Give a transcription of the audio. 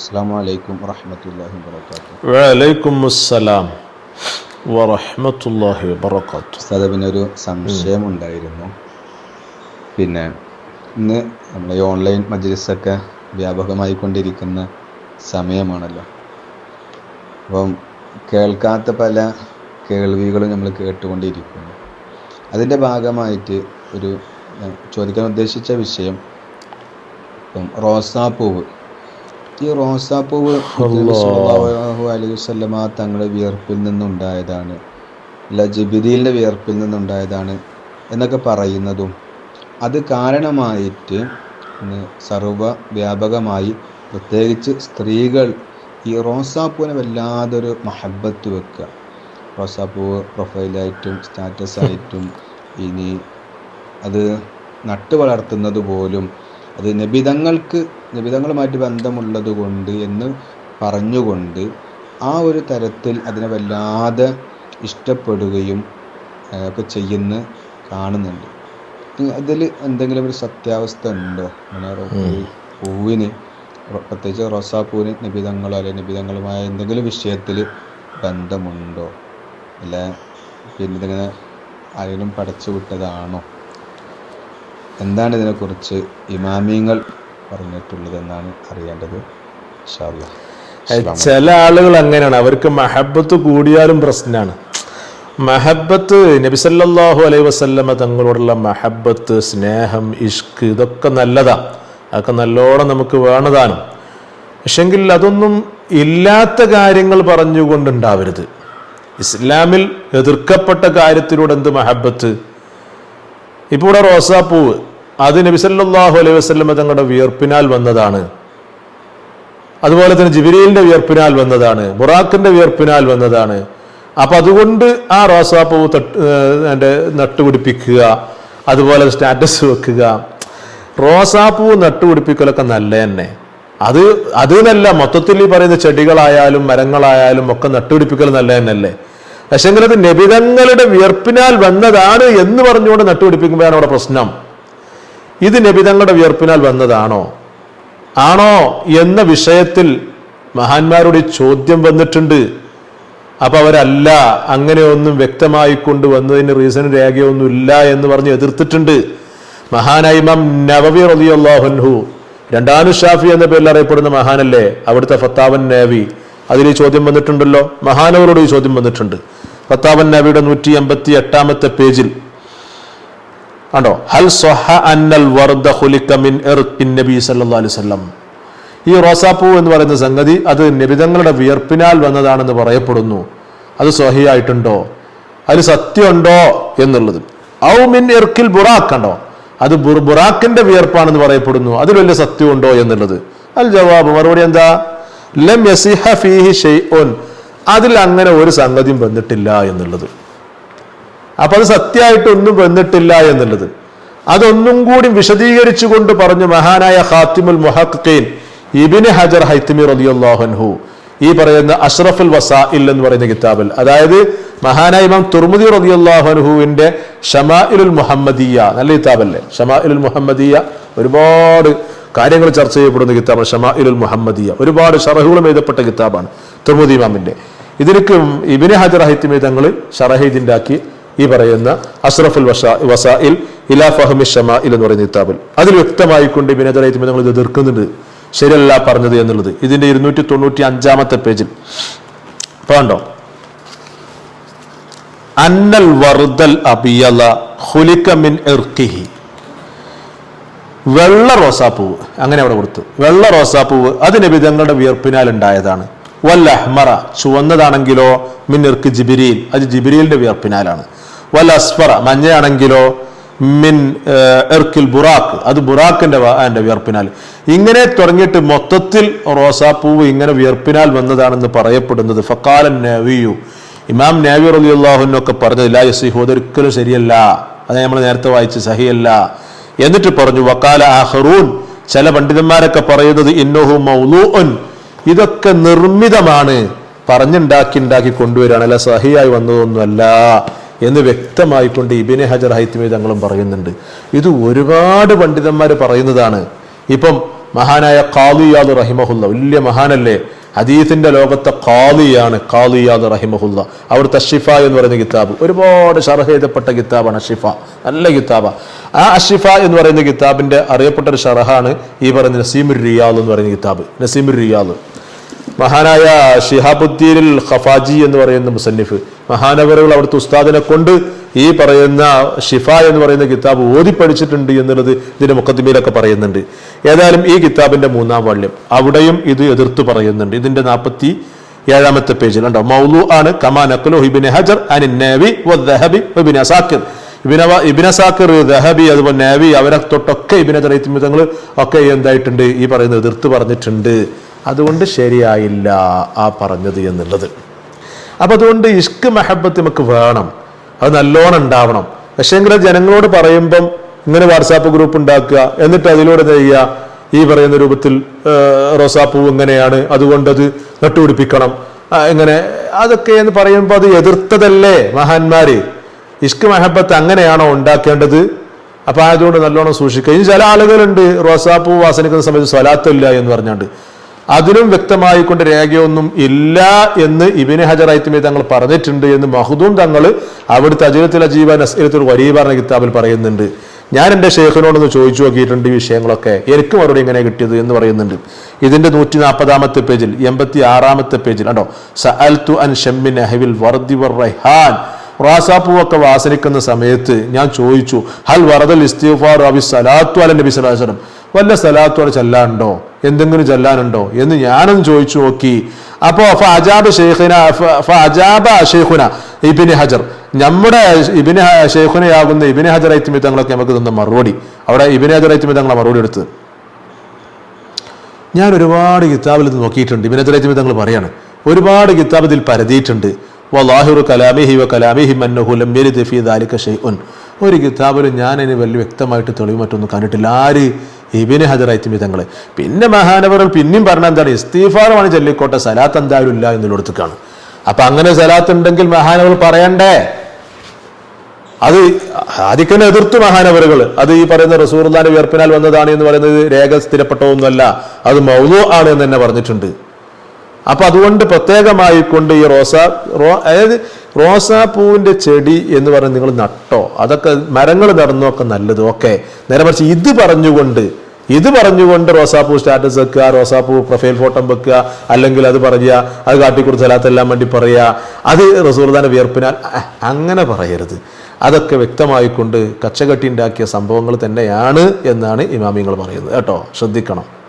അസ്സാം വലൈക്കും വറഹമത്തല്ലാഹി വാബർക്കാത്തു വലൈക്കും അസ്സലാം പിന്നെ ഒരു സംശയം ഉണ്ടായിരുന്നു. പിന്നെ ഇന്ന് നമ്മൾ ഈ ഓൺലൈൻ മജ്ലിസൊക്കെ വ്യാപകമായി കൊണ്ടിരിക്കുന്ന സമയമാണല്ലോ. അപ്പം കേൾക്കാത്ത പല കേൾവികളും നമ്മൾ കേട്ടുകൊണ്ടിരിക്കുന്നു. അതിന്റെ ഭാഗമായിട്ട് ഒരു ചോദിക്കാൻ ഉദ്ദേശിച്ച വിഷയം ഇപ്പം റോസാപ്പൂവ്. ഈ റോസാപ്പൂവ് അലൈഹി വസല്ലമ തങ്ങളുടെ വിയർപ്പിൽ നിന്നുണ്ടായതാണ്. അല്ല ജബിദീലിന്റെ വിയർപ്പിൽ നിന്നുണ്ടായതാണ് എന്നൊക്കെ പറയുന്നതും അത് കാരണമായിട്ട് സർവ വ്യാപകമായി പ്രത്യേകിച്ച് സ്ത്രീകൾ ഈ റോസാപ്പൂവിനെ വല്ലാതൊരു മഹബത്ത് വെക്കുക. റോസാപ്പൂവ് പ്രൊഫൈലായിട്ടും സ്റ്റാറ്റസ് ആയിട്ടും ഇനി അത് നട്ടു വളർത്തുന്നത് പോലും അത് നബിതങ്ങൾക്ക് നബിതങ്ങളുമായിട്ട് ബന്ധമുള്ളത് കൊണ്ട് എന്ന് പറഞ്ഞുകൊണ്ട് ആ ഒരു തരത്തിൽ അതിനെ വല്ലാതെ ഇഷ്ടപ്പെടുകയും ഒക്കെ ചെയ്യുന്ന കാണുന്നുണ്ട്. അതിൽ എന്തെങ്കിലും ഒരു സത്യാവസ്ഥ ഉണ്ടോ? അങ്ങനെ പൂവിന് പ്രത്യേകിച്ച് റോസാപ്പൂവിന് നിബിധങ്ങളോ അല്ലെങ്കിൽ നിബിധങ്ങളുമായ എന്തെങ്കിലും വിഷയത്തിൽ ബന്ധമുണ്ടോ? അല്ല പിന്നെ ഇതിങ്ങനെ ആരെങ്കിലും പടച്ചു വിട്ടതാണോ? എന്താണ് ഇതിനെക്കുറിച്ച് ഇമാമിയങ്ങൾ പറഞ്ഞിട്ടുള്ളത് എന്നാണ് അറിയേണ്ടത്. ചില ആളുകൾ അങ്ങനെയാണ്. അവർക്ക് മഹബത്ത് കൂടിയാലും പ്രശ്നമാണ് മഹബത്ത് നബിസല്ലാഹു അലൈഹി വസല്ലമ തങ്ങളോടുള്ള മഹബത്ത് സ്നേഹം ഇഷ്ക് ഇതൊക്കെ നല്ലതാ. അതൊക്കെ നല്ലോണം നമുക്ക് വേണതാണ്. പക്ഷെങ്കിൽ അതൊന്നും ഇല്ലാത്ത കാര്യങ്ങൾ പറഞ്ഞുകൊണ്ടുണ്ടാവരുത്. ഇസ്ലാമിൽ എതിർക്കപ്പെട്ട കാര്യത്തിലൂടെ എന്ത് മഹബത്ത്? ഇപ്പോൾ ഇവിടെ റോസാപ്പൂവ്. അത് നബിസല്ലാഹു അലൈഹി വസല്ലമ തങ്ങളുടെ വിയർപ്പിനാൽ വന്നതാണ്. അതുപോലെ തന്നെ ജിബിരിലിന്റെ വിയർപ്പിനാൽ വന്നതാണ്. ബുറാഖിന്റെ വിയർപ്പിനാൽ വന്നതാണ്. അപ്പൊ അതുകൊണ്ട് ആ റോസാപ്പൂവ് തട്ട് എന്റെ നട്ടുപിടിപ്പിക്കുക അതുപോലെ സ്റ്റാറ്റസ് വെക്കുക. റോസാപ്പൂവ് നട്ടുപിടിപ്പിക്കലൊക്കെ നല്ല തന്നെ. അത് അത് നല്ല മൊത്തത്തിൽ ഈ പറയുന്ന ചെടികളായാലും മരങ്ങളായാലും ഒക്കെ നട്ടുപിടിപ്പിക്കൽ നല്ല തന്നെയല്ലേ? പക്ഷെങ്കിൽ അത് നബിതങ്ങളുടെ വിയർപ്പിനാൽ വന്നതാണ് എന്ന് പറഞ്ഞുകൊണ്ട് നട്ടുപിടിപ്പിക്കുമ്പോഴാണ് അവിടെ പ്രശ്നം. ഇത് നബിതങ്ങളുടെ വിയർപ്പിനാൽ വന്നതാണോ? ആണോ എന്ന വിഷയത്തിൽ മഹാന്മാരുടെ ചോദ്യം വന്നിട്ടുണ്ട്. അപ്പൊ അവരല്ല അങ്ങനെയൊന്നും വ്യക്തമായി കൊണ്ടുവന്നതിന് റീസൺ രേഖയൊന്നും ഇല്ല എന്ന് പറഞ്ഞ് എതിർത്തിട്ടുണ്ട്. മഹാനൈമം നവവി റലിയാഹുൻഹു രണ്ടാനു ഷാഫി എന്ന പേരിൽ അറിയപ്പെടുന്ന മഹാനല്ലേ? അവിടുത്തെ ഫത്താവൻ നേവി. അതിൽ ഈ ചോദ്യം വന്നിട്ടുണ്ടല്ലോ. മഹാനവരോട് ഈ ചോദ്യം വന്നിട്ടുണ്ട്. ഫത്താവൻ നബിയുടെ നൂറ്റി എൺപത്തി എട്ടാമത്തെ പേജിൽ. ആണോ ഹൽ സ്വഹ അന്നൽ വർദ ഹുലിക്കമിൻ മിൻ ഇർഖിൻ നബി സല്ലല്ലാഹു അലൈഹി വസല്ലം. ഈ റോസാപ്പൂ എന്ന് പറയുന്ന സംഗതി അത് നിബിതങ്ങളുടെ വിയർപ്പിനാൽ വന്നതാണെന്ന് പറയപ്പെടുന്നു. അത് സ്വഹിയായിട്ടുണ്ടോ? അതിൽ സത്യമുണ്ടോ എന്നുള്ളത്. ഔ മിൻ ഇർക്കിൽ ബുറാഖ് അത് ബുർ- ബുറാഖിന്റെ വിയർപ്പാണെന്ന് പറയപ്പെടുന്നു. അതിൽ വലിയ സത്യമുണ്ടോ എന്നുള്ളത്. അൽ ജവാബ് മറുപടി എന്താ? ലം ഫീഹി അതിൽ അങ്ങനെ ഒരു സംഗതിയും വന്നിട്ടില്ല എന്നുള്ളത്. അപ്പൊ അത് സത്യമായിട്ട് ഒന്നും വന്നിട്ടില്ല എന്നുള്ളത്. അതൊന്നും കൂടി വിശദീകരിച്ചു കൊണ്ട് പറഞ്ഞു മഹാനായ ഖാത്തിമുൽ മുഹഖീൻ ഇബിന് ഹജർ ഹൈത്തിമി റളിയല്ലാഹു ഈ പറയുന്ന അഷ്റഫുൽ വസാഇൽ എന്ന് പറയുന്ന കിതാബിൽ. അതായത് മഹാനായ ഇമാം തുർമുദി റളിയല്ലാഹുവിന്റെ ഷമാഇലുൽ മുഹമ്മദിയ. നല്ല കിതാബല്ലേ? ഷമാഇലുൽ മുഹമ്മദിയ. ഒരുപാട് കാര്യങ്ങൾ ചർച്ച ചെയ്യപ്പെടുന്ന കിതാബാണ് ഷമാഇലുൽ മുഹമ്മദിയ. ഒരുപാട് ഷറഹുകളും എഴുതപ്പെട്ട കിതാബാണ് തുർമുദി ഇമാമിന്റെ ഇതിലേക്കും ഇബിന് ഹജർ ഹൈത്തിമി തങ്ങൾ ഷറഹീദിന്റെ ആക്കി ഈ പറയുന്ന അഷ്റഫുൽ വസാ വസായിൽ ഇലാ ഫഹമി ഷമാഇൽ എന്ന് പറയുന്ന കിതാബിൽ. അതിൽ വ്യക്തമായി കൊണ്ട് ഹജർ ഹൈത്തമി നിങ്ങൾ ഇത് എതിർക്കുന്നുണ്ട്. ശരിയല്ല പറഞ്ഞത് എന്നുള്ളത്. ഇതിന്റെ ഇരുന്നൂറ്റി തൊണ്ണൂറ്റി അഞ്ചാമത്തെ പേജിൽ. പോണ്ടോ അന്നൽ വർദൽ അബിയല ഖുലിക മിൻ ഇർഖിഹി. വെള്ള റോസാപ്പൂവ്. അങ്ങനെ അവിടെ കൊടുത്തു. വെള്ള റോസാപ്പൂവ് അത് നബിതങ്ങളുടെ വിയർപ്പിനാൽ ഉണ്ടായതാണ് വല്ല അഹ്മറ ചുവന്നതാണെങ്കിലോ മിൻ ജിബിരിയിൽ അത് ജിബിരിയിലിന്റെ വിയർപ്പിനാലാണ്. വൽ മഞ്ഞയാണെങ്കിലോ മിൻ എർക്കിൽ ബുറാക്ക് അത് ബുറാക്കിന്റെ അതിന്റെ വിയർപ്പിനാൽ. ഇങ്ങനെ തുടങ്ങിയിട്ട് മൊത്തത്തിൽ റോസാപ്പൂവ് ഇങ്ങനെ വിയർപ്പിനാൽ വന്നതാണെന്ന് പറയപ്പെടുന്നത്. ഫക്കാലൻ നവിയു. ഇമാം നാവി അള്ളാഹുനൊക്കെ പറഞ്ഞത് ലാ യസിഹു അതൊരിക്കലും ശരിയല്ല. അത് നമ്മൾ നേരത്തെ വായിച്ച് സഹിയല്ല. എന്നിട്ട് പറഞ്ഞു വക്കാല അഹറൂൻ ചില പണ്ഡിതന്മാരൊക്കെ പറയുന്നത് ഇന്നഹു മൗലൂൻ ഇതൊക്കെ നിർമ്മിതമാണ്. പറഞ്ഞുണ്ടാക്കി ഉണ്ടാക്കി കൊണ്ടുവരികയാണ്. അല്ല സഹിയായി വന്നതൊന്നുമല്ല. എന്ന് വ്യക്തമായിക്കൊണ്ട് ഇബിനെ ഹജർ ഹൈത്തിമി തങ്ങളും പറയുന്നുണ്ട്. ഇത് ഒരുപാട് പണ്ഡിതന്മാർ പറയുന്നതാണ്. ഇപ്പം മഹാനായ കാലുയാദ് റഹിമഹുല്ല വലിയ മഹാനല്ലേ? ഹദീസിന്റെ ലോകത്തെ കാലിയാണ് കാലിയാദ് റഹിമഹുല്ല. അവിടുത്തെ അഷിഫ എന്ന് പറയുന്ന കിതാബ്. ഒരുപാട് ഷർഹ ചെയ്തപ്പെട്ട കിതാബാണ് അഷിഫ നല്ല കിതാബ. ആ അഷിഫ എന്ന് പറയുന്ന കിതാബിന്റെ അറിയപ്പെട്ട ഒരു ഷർഹാണ് ഈ പറയുന്ന നസീമുർ റിയാൽ എന്ന് പറയുന്ന കിതാബ്. നസീമുർ റിയാൽ മഹാനായ ഷിഹാബുദ്ദീനിൽ ഖഫാജി എന്ന് പറയുന്ന മുസന്നിഫ് മഹാനവറുകൾ അവിടുത്തെ ഉസ്താദിനെ കൊണ്ട് ഈ പറയുന്ന ഷിഫ എന്ന് പറയുന്ന കിതാബ് ഓതി പഠിച്ചിട്ടുണ്ട് എന്നുള്ളത് ഇതിന്റെ മുഖത്തിമയിലൊക്കെ പറയുന്നുണ്ട്. ഏതായാലും ഈ കിതാബിന്റെ മൂന്നാം വാള്യം അവിടെയും ഇത് എതിർത്ത് പറയുന്നുണ്ട്. ഇതിന്റെ നാൽപ്പത്തി ഏഴാമത്തെ പേജിൽ ഉണ്ടോ മൗലു ആണ് കമാ നഖ്ലു ഇബ്നു ഹജർ വദ്ദഹബി വബിൻ അസാക്കിർ ഇബിന ഇബിന സാക്കിർ ദഹബി അതുപോലെ നേവി അവരെ തൊട്ടൊക്കെ ഇബിന തങ്ങൾ ഒക്കെ എന്തായിട്ടുണ്ട്? ഈ പറയുന്നത് എതിർത്ത് പറഞ്ഞിട്ടുണ്ട്. അതുകൊണ്ട് ശരിയായില്ല ആ പറഞ്ഞത് എന്നുള്ളത്. അപ്പം അതുകൊണ്ട് ഇഷ്ക് മെഹബത്ത് നമുക്ക് വേണം. അത് നല്ലോണം ഉണ്ടാവണം. പക്ഷേങ്കിൽ ജനങ്ങളോട് പറയുമ്പം ഇങ്ങനെ വാട്സാപ്പ് ഗ്രൂപ്പ് ഉണ്ടാക്കുക എന്നിട്ട് അതിലൂടെ ചെയ്യുക? ഈ പറയുന്ന രൂപത്തിൽ റോസാപ്പൂ ഇങ്ങനെയാണ് അതുകൊണ്ടത് നട്ടുപിടിപ്പിക്കണം. ഇങ്ങനെ അതൊക്കെ എന്ന് പറയുമ്പോൾ അത് എതിർത്തതല്ലേ മഹാന്മാര്? ഇഷ്ക് മെഹബത്ത് അങ്ങനെയാണോ ഉണ്ടാക്കേണ്ടത്? അപ്പൊ അതുകൊണ്ട് നല്ലോണം സൂക്ഷിക്കുക. ഇനി ചില ആളുകളുണ്ട് റോസാപ്പൂ വാസനിക്കുന്ന സമയത്ത് സ്വലാത്തില്ല എന്ന് പറഞ്ഞാണ്ട് അതിനും വ്യക്തമായിക്കൊണ്ട് രേഖയൊന്നും ഇല്ല എന്ന് ഇബിന് ഹജർ തങ്ങൾ പറഞ്ഞിട്ടുണ്ട് എന്ന് മഹദൂം തങ്ങൾ അവിടുത്തെ അജീരത്തിൽ അജീവ നസ്ഇരത്തിൽ വലിയ പറഞ്ഞ കിതാബിൽ പറയുന്നുണ്ട്. ഞാൻ എന്റെ ഷേഖിനോടൊന്ന് ചോദിച്ചു നോക്കിയിട്ടുണ്ട് ഈ വിഷയങ്ങളൊക്കെ. എനിക്ക് മറുപടി ഇങ്ങനെ കിട്ടിയത് എന്ന് പറയുന്നുണ്ട്. ഇതിന്റെ നൂറ്റി നാൽപ്പതാമത്തെ പേജിൽ എൺപത്തി ആറാമത്തെ പേജിൽ കണ്ടോ? സഅൽതു അൻ ഷമ്മിൻ അഹവിൽ വർദി വർ റൈഹാൻ. റാസാപ്പൂവൊക്കെ വാസനിക്കുന്ന സമയത്ത് ഞാൻ ചോദിച്ചു ഹൽ വറദൽ ഇസ്തിഫാർ അബി സലാത്തു അല നബി സലാഹുലം വല്ല സ്ഥലത്തോടെ ചെല്ലാനുണ്ടോ? എന്തെങ്കിലും ചെല്ലാനുണ്ടോ? എന്ന് ഞാനൊന്ന് ചോദിച്ചു നോക്കി. അപ്പോ ഫ അജാബ് ഷെയ്ഖിന ഫ- അജാബ ഷെയ്ഖുന ഹജർ. നമ്മുടെ ഇബിന് ഷെയ്ഖുനയാകുന്ന ഇബിന് ഹജർ ഐത്തിമി തങ്ങളൊക്കെ നമുക്ക് തന്ന മറുപടി. അവിടെ ഇബിന് ഹജർ ഐത്തിമി തങ്ങളെ മറുപടി എടുത്ത് ഞാൻ ഒരുപാട് കിതാബിൽ ഇത് നോക്കിയിട്ടുണ്ട്. ഇബിന് ഹജർ ഐത്തിമി തങ്ങൾ പറയാണ്. ഒരുപാട് കിതാബ് ഇതിൽ പരതിയിട്ടുണ്ട്. ഒരു കിതാബിലും ഞാൻ അതിന് വലിയ വ്യക്തമായിട്ട് തെളിവ് മറ്റൊന്നും കണ്ടിട്ടില്ല. ആര് ഇബിന് ഹജർ മിതങ്ങൾ പിന്നെ മഹാനവർ പിന്നെയും പറഞ്ഞ എന്താണ്? ഇസ്തീഫാറുമാണ് ചൊല്ലിക്കോട്ടെ സലാത്ത് എന്തായാലും ഇല്ല എന്നുള്ളിടത്തേക്കാണ് അപ്പൊ അങ്ങനെ സലാത്ത് ഉണ്ടെങ്കിൽ മഹാനവർ പറയണ്ടേ? അത് ആദിക്കനെ എതിർത്തു മഹാനവറുകൾ. അത് ഈ പറയുന്ന റസൂർദാന്റെ വിയർപ്പിനാൽ വന്നതാണ് എന്ന് പറയുന്നത് രേഖ സ്ഥിരപ്പെട്ടതൊന്നുമല്ല. അത് മൗലു ആണ് എന്ന് തന്നെ പറഞ്ഞിട്ടുണ്ട്. അപ്പൊ അതുകൊണ്ട് പ്രത്യേകമായി കൊണ്ട് ഈ റോസ റോ അതായത് റോസാപ്പൂവിന്റെ ചെടി എന്ന് പറഞ്ഞ് നിങ്ങൾ നട്ടോ? അതൊക്കെ മരങ്ങൾ നടന്നൊക്കെ നല്ലത്. ഓക്കെ. നേരെ മറിച്ച് ഇത് പറഞ്ഞുകൊണ്ട് ഇത് പറഞ്ഞുകൊണ്ട് റോസാപ്പൂ സ്റ്റാറ്റസ് വെക്കുക റോസാപ്പൂ പ്രൊഫൈൽ ഫോട്ടോ വെക്കുക അല്ലെങ്കിൽ അത് പറയുക അത് കാട്ടിക്കൊടുത്ത് സ്ഥലത്തെല്ലാം വേണ്ടി പറയുക അത് റസൂർദാന വിയർപ്പിനാൽ അങ്ങനെ പറയരുത്. അതൊക്കെ വ്യക്തമായിക്കൊണ്ട് കച്ചകെട്ടി ഉണ്ടാക്കിയ സംഭവങ്ങൾ തന്നെയാണ് എന്നാണ് ഇമാമിങ്ങൾ പറയുന്നത്. കേട്ടോ? ശ്രദ്ധിക്കണം.